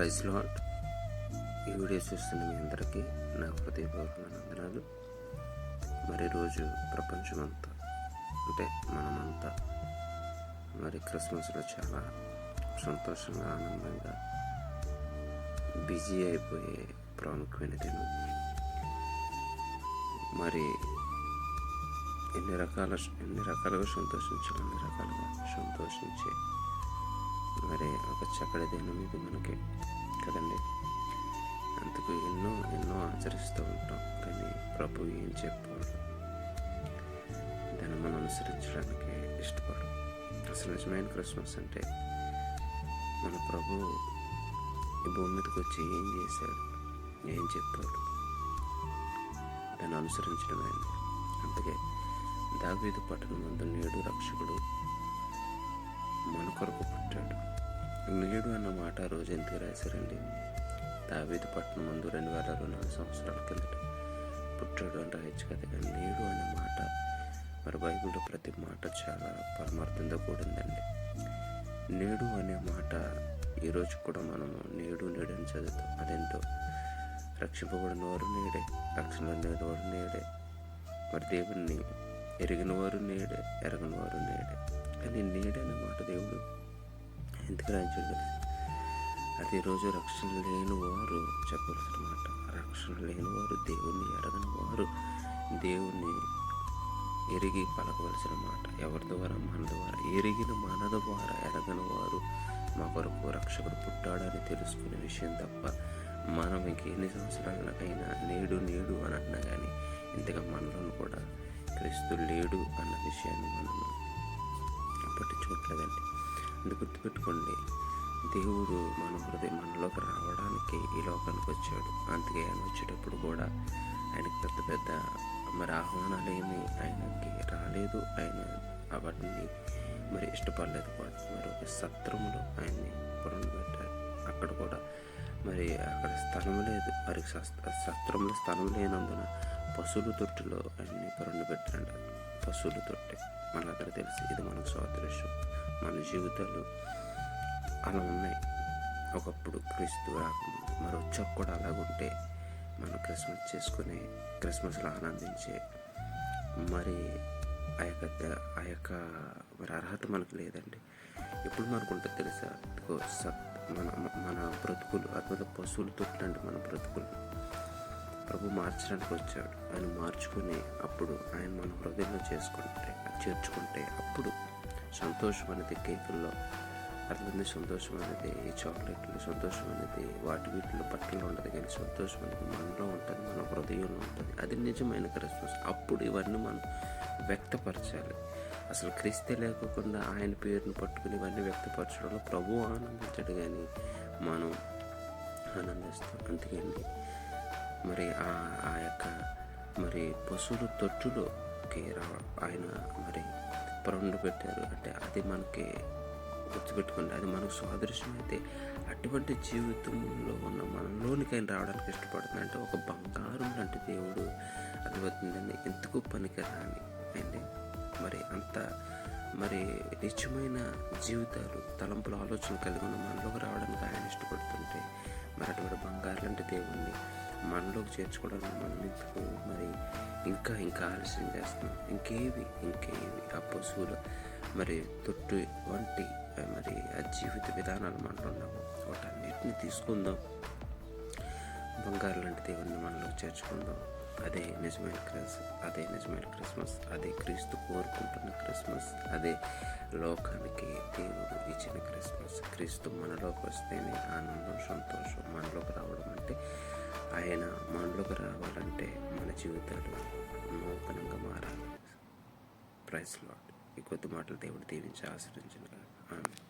ప్రైజ్లో ఈ వీడియో చూస్తున్న మీ అందరికీ నా హృదయపూర్వకమైన వందనాలు. మరి రోజు ప్రపంచమంతా అంటే మనమంతా మరి క్రిస్మస్లో చాలా సంతోషంగా ఆనందంగా బిజీ అయిపోయే ప్రాముఖ్యమైన దినం. మరి ఎన్ని రకాల ఎన్ని రకాలుగా సంతోషించాలి అన్ని రకాలుగా సంతోషించే మరి ఒక చక్కటి దినం ఇది మనకి కదండి. అందుకు ఎన్నో ఎన్నో ఆచరిస్తూ ఉంటాం. కానీ ప్రభు ఏం చెప్పాడు? దాన్ని మనం అనుసరించడానికి ఇష్టపడం అసలు నిజమైన క్రిస్మస్ అంటే మన ప్రభు ఈ భూమి మీదకి వచ్చి ఏం చేశాడు? ఏం చెప్పాడు? దాన్ని అనుసరించడమే. అందుకే దావీదు పట్టణం మందు నేడు రక్షకుడు మన కొరకు పుట్టాడు. నేడు అన్న మాట ఆ రోజు ఎందుకు రాశారండి? దావేది పట్టణం ముందు రెండు వేల అరవై నాలుగు సంవత్సరాల కిందట పుట్టాడు అని రాయొచ్చు కదా కానీ నేడు అనే మాట. మరి బైబిల్లో ప్రతి మాట చాలా పరమార్థంతో కూడిందండి. నేడు అనే మాట ఈరోజు కూడా మనము నేడు నేడు అని చదువుతాం. అదేంటో? రక్షింపబడిన వారు నేడే రక్షణ లేని వారు నేడే మరి దేవుణ్ణి ఎరిగిన వారు నేడే ఎరగని వారు నేడే. కానీ నేడన్నమాట దేవుడు. ఎందుకు రాయించాడు తెలుసు అది రోజు రక్షణ లేని వారు చెప్పవలసిన మాట రక్షణ లేని వారు దేవుణ్ణి ఎరగని వారు దేవుణ్ణి ఎరిగి పలకవలసిన మాట ఎవరి ద్వారా? మన ద్వారా. ఎరిగిన మన ద్వారా ఎరగని వారు మా కొరకు రక్షకుడు పుట్టాడని తెలుసుకునే విషయం తప్ప మనం ఇంకెన్ని సంవత్సరాలకైనా నేడు నేడు అని అన్నా కానీ ఇంతగా మనలో కూడా క్రీస్తు లేడు అన్న విషయాన్ని మనము పట్టించుకోవట్లేదండి అది గుర్తుపెట్టుకోండి దేవుడు మన హృదయం మనలోకి రావడానికి ఈ లోకానికి వచ్చాడు. అందుకే ఆయన వచ్చేటప్పుడు కూడా ఆయనకి పెద్ద పెద్ద మరి ఆహ్వానాలు ఏమి ఆయనకి రాలేదు. ఆయన వాటిని మరి ఇష్టపడలేదు. కూడా మరి ఒక సత్రంలో ఆయన్ని పెట్టారు అక్కడ కూడా మరి అక్కడ స్థలం లేదు. మరి సత్రంలో స్థలం లేనందున పశువుల తొట్టులో ఆయన్ని పొరలు పెట్టారంట పశువుల మన దగ్గర తెలుసు ఇది మనకు సాదృశ్యం. మన జీవితాలు అలా ఉన్నాయి. ఒకప్పుడు క్రీస్తు రాకముందు మరి వచ్చాక కూడా అలాగుంటే మనం క్రిస్మస్ చేసుకుని క్రిస్మస్లో ఆనందించే మరి ఆ యొక్క ఆ యొక్క మరి అర్హత మనకు లేదండి. ఇప్పుడు మనకు ఉంటుంది తెలుసా? మన మన బ్రతుకులు అద్భుత పశువులు తొట్లండి మన బ్రతుకులు. ప్రభు మార్చడానికి వచ్చాడు. ఆయన మార్చుకుని అప్పుడు ఆయన మన హృదయంలో చేసుకుంటే చేర్చుకుంటే అప్పుడు సంతోషం అనేది కేకుల్లో అట్లనే సంతోషం అనేది ఈ చాక్లెట్లు సంతోషం అనేది వాటి వీటిలో బట్టలు ఉండదు కానీ సంతోషం అనేది మనలో ఉంటుంది మన హృదయంలో ఉంటుంది. అది నిజమైన క్రిస్మస్. అప్పుడు ఇవన్నీ మనం వ్యక్తపరచాలి. అసలు క్రీస్తే లేకోకుండా ఆయన పేరును పట్టుకుని ఇవన్నీ వ్యక్తపరచడంలో ప్రభు ఆనందించడు కానీ మనం ఆనందిస్తాం. అందుకని మరి ఆ ఆ యొక్క మరి పశువుల తొట్టులోకి రా ఆయన మరి పరుండు పెట్టారు. అంటే అది మనకి గుర్తుపెట్టుకోండి అది మనకు సాదృశ్యం అయితే అటువంటి జీవితంలో ఉన్న మనలోనికి ఆయన రావడానికి ఇష్టపడుతుంది. అంటే ఒక బంగారం లాంటి దేవుడు అది అవుతుందని ఎందుకు పనికిరాని అండి? మరి అంత మరి నిత్యమైన జీవితాలు తలంపుల ఆలోచన కలిగి ఉన్న మనలోకి రావడానికి ఆయన ఇష్టపడుతుంటే మరి అటువంటి బంగారు లాంటి దేవుణ్ణి మనలోకి చేర్చుకోవడానికి మనం ఎందుకు మరి ఇంకా ఇంకా ఆలస్యం చేస్తున్నాం? ఇంకేవి ఇంకేవి? ఆ పశువులు మరి తొట్టు వంటి మరి ఆ జీవిత విధానాలు మనలో ఉన్నాము వాటన్నిటిని తీసుకుందాం. బంగారు లాంటి దేవుణ్ణి మనలో చేర్చుకుందాం. అదే నిజమైన క్రిస్ అదే నిజమైన క్రిస్మస్ అదే క్రీస్తు కోరుకుంటున్న క్రిస్మస్ అదే లోకానికి దేవుడు ఇచ్చిన క్రిస్మస్. క్రీస్తు మనలోకి వస్తేనే ఆనందం సంతోషం మనలోకి రావడం అంటే ఆయన మనలోకి రావాలంటే మన జీవితాలు నూతనంగా మారాలి. ప్రైస్ లాడ్ ఈ కొద్ది మాటలు దేవుడు దీవించి ఆశ్రయించిన ఆమె